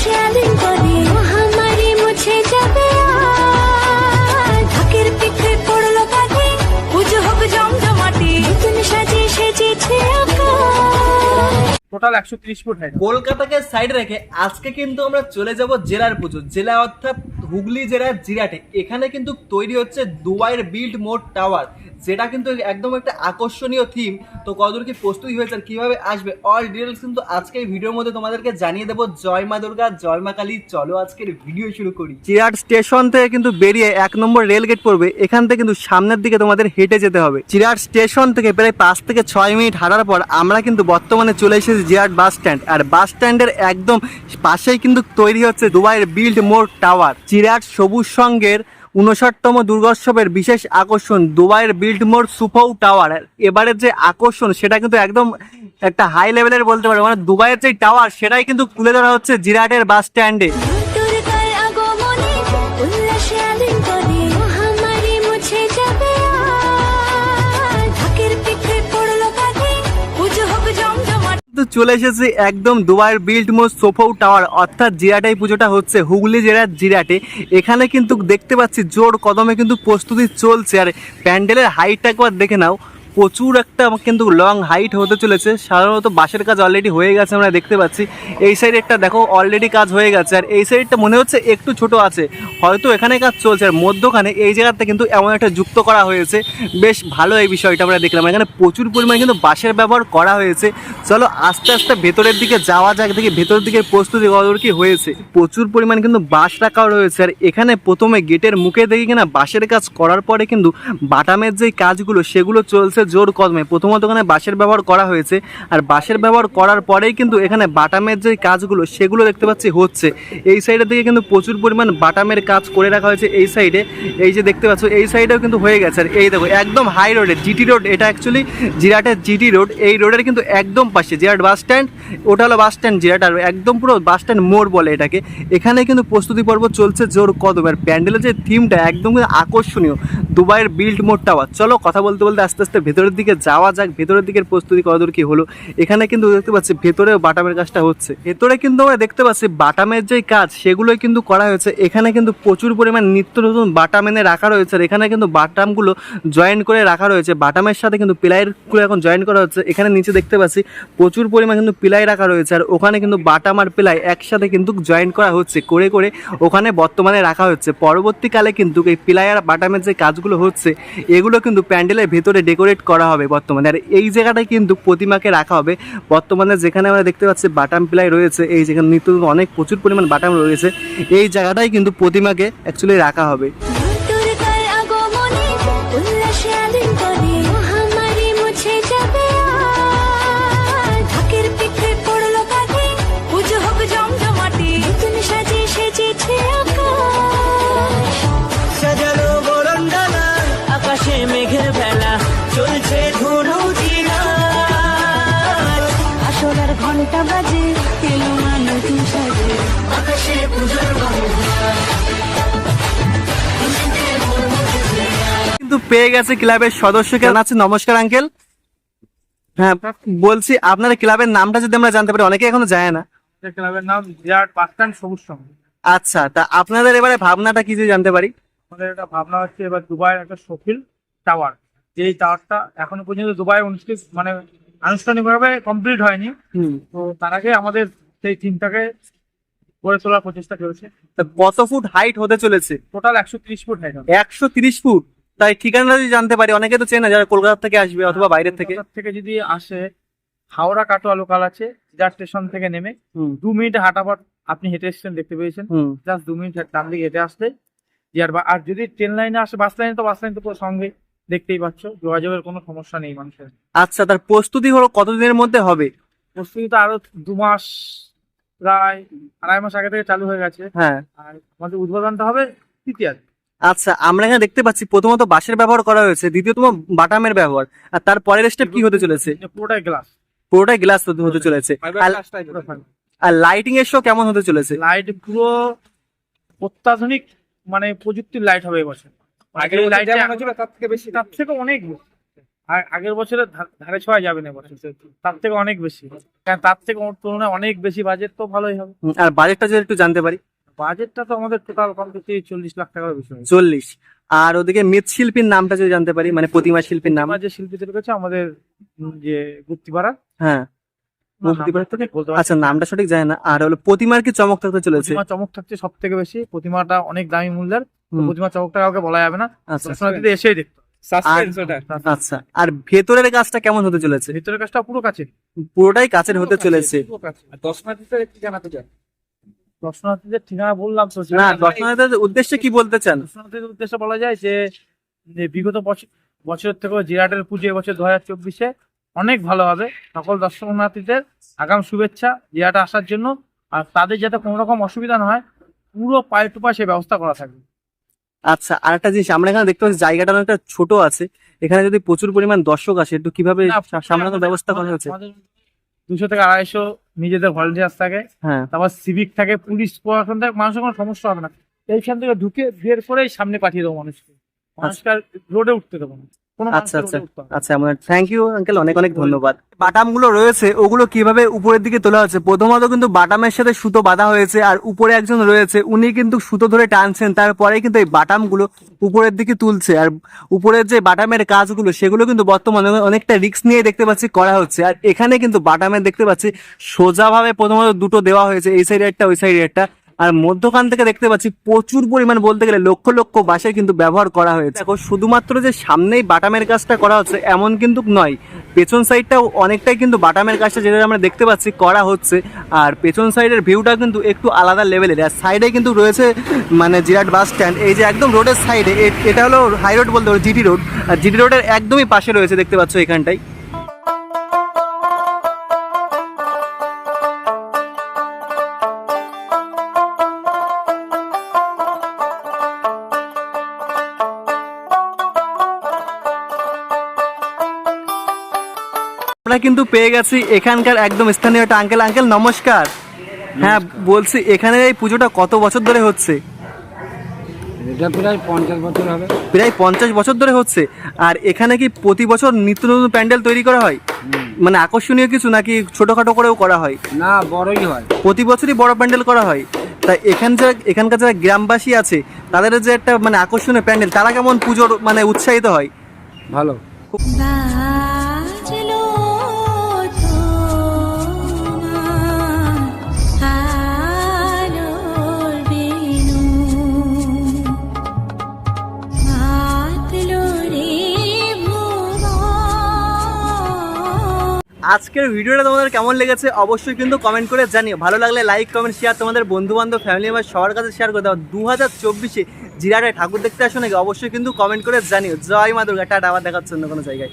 উল্লাসে আলিঙ্গনে মহামারী মুছে যাবে ঢাকের পিঠে পড়ল কাঁধে পুজো হোক জমজমাটি। নতুন সাজে সেজেছে টোটাল একশো ত্রিশ ফুট হাইট কলকাতাকে সাইড রেখে আজকে কিন্তু আমরা চলে যাব জেলার পুজো। জেলা অর্থাৎ হুগলি জেলার জিরাটে। এখানে কিন্তু তৈরি হচ্ছে দুবাইয়ের বিল্ড মোড টাওয়ার। যেটা কিন্তু একদম একটা আকর্ষণীয় থিম তো কতদূর কি প্রস্তুতি হয়েছে আর কীভাবে আসবে? অল ডিটেলস কিন্তু আজকে এই ভিডিওর মধ্যে তোমাদেরকে জানিয়ে দেবো। জয় মা দুর্গা, জয় মা কালী। চলো আজকের ভিডিও শুরু করি। চিরাট স্টেশন থেকে কিন্তু বেরিয়ে এক নম্বর রেল গেট পড়বে। এখান থেকে কিন্তু সামনের দিকে তোমাদের হেঁটে যেতে হবে। চিরাট স্টেশন থেকে প্রায় পাঁচ থেকে ছয় মিনিট হাঁটার পর আমরা কিন্তু বর্তমানে চলে এসেছি জিরাট বাস স্ট্যান্ড আর বাস স্ট্যান্ডের একদম পাশেই কিন্তু তৈরি হচ্ছে দুবাইয়ের বিল্ড মোর টাওয়ার চিরাট সবুজ সঙ্গের উনষাটতম দুর্গোৎসবের বিশেষ আকর্ষণ দুবাইয়ের বিল্ডমোর সুফৌ টাওয়ার। এবারের যে আকর্ষণ, সেটা কিন্তু একদম একটা হাই লেভেলের বলতে পারো। মানে দুবাইয়ের যে টাওয়ার, সেটাই কিন্তু তুলে ধরা হচ্ছে জিরাটের বাস স্ট্যান্ডে। তো চলে এসেছি একদম দুবাইয়ের বিল্ড মোস্ট সোফৌ টাওয়ার, অর্থাৎ জিরাটাই পুজোটা হচ্ছে হুগলি জেলার জিরাটে। এখানে কিন্তু দেখতে পাচ্ছি জোর কদমে কিন্তু প্রস্তুতি চলছে। আর প্যান্ডেলের হাইটটা একবার দেখে নাও। প্রচুর একটা কিন্তু লং হাইট হতে চলেছে। সাধারণত বাঁশের কাজ অলরেডি হয়ে গেছে আমরা দেখতে পাচ্ছি। এই সাইড একটা দেখো অলরেডি কাজ হয়ে গেছে। আর এই সাইডটা মনে হচ্ছে একটু ছোট আছে। হয়তো এখানে কাজ চলছে। আর মধ্যখানে এই জায়গাতে কিন্তু এমন একটা যুক্ত করা হয়েছে। বেশ ভালো এই বিষয়টা আমরা দেখলাম। এখানে প্রচুর পরিমাণে কিন্তু বাঁশের ব্যবহার করা হয়েছে। চলো আস্তে আস্তে ভেতরের দিকে যাওয়া যাক। দেখি ভেতরের দিকে প্রস্তুতি কতদূর কি হয়েছে। প্রচুর পরিমাণে কিন্তু বাঁশ রাখাও রয়েছে। আর এখানে প্রথমে গেটের মুখে দেখি কিনা বাঁশের কাজ করার পরে কিন্তু বাটামের যে কাজগুলো, সেগুলো চলছে জোর কদমে। প্রথমত এখানে বাঁশের ব্যবহার করা হয়েছে। আর বাঁশের ব্যবহার করার পরেই কিন্তু এখানে বাটামের যে কাজগুলো, সেগুলো দেখতে পাচ্ছি হচ্ছে। এই সাইডের দিকে কিন্তু প্রচুর পরিমাণ বাটামের কাজ করে রাখা হয়েছে এই সাইডে এই যে দেখতে পাচ্ছ, এই সাইডেও কিন্তু হয়ে গেছে। আর এই দেখো, একদম হাই রোডে জিটি রোড এটা অ্যাকচুয়ালি জিরাটের জিটি রোড এই রোডের কিন্তু একদম পাশে, জিরাট বাস স্ট্যান্ড ওটা হলো বাস স্ট্যান্ড জিরাট, আর একদম পুরো বাস স্ট্যান্ড মোড় বলে এটাকে। এখানে কিন্তু প্রস্তুতি পর্ব চলছে জোর কদম। আর প্যান্ডেলের যে থিমটা একদম আকর্ষণীয়। দুবাইয়ের বিল্ড মোড টাওয়ার চলো, কথা বলতে বলতে আস্তে আস্তে ভেতরের দিকে যাওয়া যাক, ভেতরের দিকের প্রস্তুতি কতদূর কি হলো। এখানে কিন্তু দেখতে পাচ্ছি ভেতরেও বাটামের কাজটা হচ্ছে। ভেতরে কিন্তু আমরা দেখতে পাচ্ছি বাটামের যে কাজ, সেগুলোই কিন্তু করা হয়েছে। এখানে কিন্তু প্রচুর পরিমাণ নিত্য নতুন বাটাম এনে রাখা রয়েছে আর এখানে কিন্তু বাটামগুলো জয়েন করে রাখা রয়েছে। বাটামের সাথে কিন্তু পিলাইগুলো এখন জয়েন করা হচ্ছে। এখানে নিচে দেখতে পাচ্ছি প্রচুর পরিমাণ কিন্তু পিলাই রাখা রয়েছে আর ওখানে কিন্তু বাটাম আর পিলাই একসাথে কিন্তু জয়েন করা হচ্ছে, করে করে ওখানে বর্তমানে রাখা হচ্ছে। পরবর্তীকালে কিন্তু এই পিলাই আর বাটামের যে কাজগুলো হচ্ছে, এগুলো কিন্তু প্যান্ডেলের ভেতরে ডেকোরেট করা হবে বর্তমানে। আর এই জায়গাটায় কিন্তু প্রতিমাকে রাখা হবে। বর্তমানে যেখানে আমরা দেখতে পাচ্ছি বাটাম পিলাই রয়েছে, এই যেখানে নিত্য অনেক প্রচুর পরিমাণ বাটাম রয়েছে, এই জায়গাটাই কিন্তু প্রতিমাকে অ্যাকচুয়ালি রাখা হবে। পেয়ে গেছে ক্লাবের সদস্যকে জানাচ্ছি নমস্কার আঙ্কেল। হ্যাঁ বলছি আপনার ক্লাবের নামটা যদি আমরা জানতে পারি অনেকে এখনও যায় না। ক্লাবের নাম বিরাট স্ট্যান্ড সবুজ সঙ্গ আচ্ছা তা আপনাদের এবারে ভাবনাটা কি যদি জানতে পারি? আমাদের একটা ভাবনা হচ্ছে এবার দুবাইয়ের একটা সফিল টাওয়ার। যেই টাওয়ারটা এখনও পর্যন্ত দুবাই অনুষ্ঠিত মানে আনুষ্ঠানিকভাবে কমপ্লিট হয়নি। তো তার আগে আমাদের সেই থিমটাকে গড়ে তোলার প্রচেষ্টা চলছে। তা কত ফুট হাইট হতে চলেছে? টোটাল একশো ত্রিশ ফুট হাইট হবে। একশো তিরিশ ফুট? তাই ঠিকানা যদি জানতে পারি অনেকে তো চেনে যারা কলকাতা থেকে আসবে অথবা বাইরের থেকে কলকাতা থেকে। যদি আসে হাওড়া কাটোয়া লোকাল আছে যার স্টেশন থেকে নেমে দু মিনিট হাঁটা পর আপনি হেঁটে এসেছেন দেখতে পেয়েছেন। জাস্ট দু মিনিট ডান দিকে হেঁটে আসলে আর আর যদি ট্রেন লাইনে আসে বাস লাইনে তো বাস লাইন তো পুরো সঙ্গে দেখতেই পাচ্ছ যোগাযোগের কোনো সমস্যা নেই মানুষের। আচ্ছা তার প্রস্তুতি হলো কতদিনের মধ্যে হবে? প্রস্তুতি তো আরও দু মাস প্রায় আড়াই মাস আগে থেকে চালু হয়ে গেছে। হ্যাঁ। আর আমাদের উদ্বোধনটা হবে তৃতীয় আচ্ছা আমরা এখানে দেখতে পাচ্ছি প্রথমত বাঁশের ব্যবহার করা হয়েছে দ্বিতীয়তম বাটামের ব্যবহার আর তার পরের স্টেপ কি হতে চলেছে? পুরোটাই গ্লাস পুরোটাই গ্লাস হতে চলেছে। আর- লাইটিং এর শো কেমন হতে চলেছে? লাইট পুরো অত্যাধুনিক মানে প্রযুক্তির লাইট হবে এবছর আগের লাইট যেমন হয়েছিল তার থেকে বেশি। তার থেকে অনেক বেশি। আর আগের বছরে ধা- ধারে ছোঁয়া যাবে না তার থেকে অনেক বেশি। কারণ তার থেকে ওর তুলনায় অনেক বেশি বাজেট তো ভালোই হবে। আর বাজেটটা যদি একটু জানতে পারি। বাজেটটা তো আমাদের টোটাল কম বেশি চল্লিশ লাখ টাকার চল্লিশ। আর ওদিকে মৃৎশিল্পীর নামটা যদি জানতে পারি মানে প্রতিমা শিল্পীর নাম? যে শিল্পীদের কাছে আমাদের যে গুপ্তিপাড়া হ্যাঁ। আচ্ছা নামটা সঠিক জানি না। আর হলো প্রতিমার কি চমক থাকতে চলেছে? প্রতিমা চমক থাকছে সব থেকে বেশি। প্রতিমাটা অনেক দামি মূল্যের। প্রতিমা চমকটা কাউকে বলা যাবে না। আচ্ছা। এসেই দেখতে আচ্ছা। আর ভেতরের কাজটা কেমন হতে চলেছে? ভেতরের কাজটা পুরো কাছে পুরোটাই কাছের হতে চলেছে। দর্শনার্থীদের একটু জানাতে চান দর্শনার্থীদের ঠিকানা বললাম তো না দর্শনার্থীদের উদ্দেশ্যে কি বলতে চান? দর্শনার্থীদের উদ্দেশ্যে বলা যায় যে বিগত বছর থেকে জিরাটের পুজো এবছর দু হাজার চব্বিশে অনেক ভালো হবে। সকল দর্শনার্থীদের আগাম শুভেচ্ছা জিরাটে আসার জন্য। আর তাদের যাতে কোনো রকম অসুবিধা না হয় পুরো পায়ে টু পায়ে সে ব্যবস্থা করা থাকবে। আচ্ছা আর একটা জিনিস আমরা এখানে দেখতে পাচ্ছি জায়গাটা অনেকটা ছোট আছে। এখানে যদি প্রচুর পরিমাণ দর্শক আসে একটু কীভাবে সামলানোর ব্যবস্থা করা আমাদের দুশো থেকে আড়াইশো নিজেদের ভলেন্টিয়ার থাকে। হ্যাঁ। তারপর সিভিক থাকে পুলিশ প্রশাসন থাকে মানুষের কোনো সমস্যা হবে না। এইখান থেকে ঢুকে বের করেই সামনে পাঠিয়ে দেবো মানুষকে। মানুষকে রোডে উঠতে দেবো না। আচ্ছা, আচ্ছা। আচ্ছা থ্যাংক ইউ আঙ্কেল অনেক অনেক ধন্যবাদ। বাটামগুলো রয়েছে ওগুলো কীভাবে উপরের দিকে তোলা হচ্ছে? প্রথমত কিন্তু বাটামের সাথে সুতো বাঁধা হয়েছে আর উপরে একজন রয়েছে উনি কিন্তু সুতো ধরে টানছেন তারপরে কিন্তু এই বাটামগুলো উপরের দিকে তুলছে। আর উপরের যে বাটামের কাজগুলো সেগুলো কিন্তু বর্তমানে অনেকটা রিস্ক নিয়ে দেখতে পাচ্ছি করা হচ্ছে। আর এখানে কিন্তু বাটামের দেখতে পাচ্ছি সোজাভাবে প্রথমত দুটো দেওয়া হয়েছে এই সাইডে একটা ওই সাইডে একটা আর মধ্যখান থেকে দেখতে পাচ্ছি প্রচুর পরিমাণ বলতে গেলে লক্ষ লক্ষ বাঁশের কিন্তু ব্যবহার করা হয়েছে। দেখো, শুধুমাত্র যে সামনেই বাটামের কাজটা করা হচ্ছে এমন কিন্তু নয়, পেছন সাইডটাও অনেকটাই কিন্তু বাটামের কাজটা যেটা আমরা দেখতে পাচ্ছি করা হচ্ছে। আর পেছন সাইডের ভিউটা কিন্তু একটু আলাদা লেভেলের আর সাইডে কিন্তু রয়েছে মানে জিরাট বাস স্ট্যান্ড এই যে একদম রোডের সাইডে এটা হলো হাই রোড বলতে পারো জিটি রোড আর জিটি রোডের একদমই পাশে রয়েছে, দেখতে পাচ্ছ এখানটাই আমরা কিন্তু পেয়ে গেছি এখানকার একদম স্থানীয় একটা আঙ্কেল আঙ্কেল নমস্কার। হ্যাঁ বলছি এখানে এই পুজোটা কত বছর ধরে হচ্ছে? এটা প্রায় পঞ্চাশ বছর হবে। প্রায় পঞ্চাশ বছর ধরে হচ্ছে। আর এখানে কি প্রতি বছর নিত্য নতুন প্যান্ডেল তৈরি করা হয়? মানে আকর্ষণীয় কিছু নাকি ছোটখাটো করেও করা হয়? না বড়ই হয়। প্রতি বছরই বড় প্যান্ডেল করা হয়। তা এখান যে এখানকার যারা গ্রামবাসী আছে তাদের যে একটা মানে আকর্ষণীয় প্যান্ডেল তারা কেমন পুজোর মানে উৎসাহিত হয়? ভালো। আজকের ভিডিওটা তোমাদের কেমন লেগেছে অবশ্যই কিন্তু কমেন্ট করে জানিও। ভালো লাগলে লাইক কমেন্ট শেয়ার তোমাদের বন্ধুবান্ধব ফ্যামিলি মেম্বার সবার কাছে শেয়ার করে দাও। দু হাজার চব্বিশে জিরাটায় ঠাকুর দেখতে আসো নাকি অবশ্যই কিন্তু কমেন্ট করে জানিও। জয় মা দুর্গা, টাটা, আবার দেখাচ্ছে অন্য কোনো জায়গায়।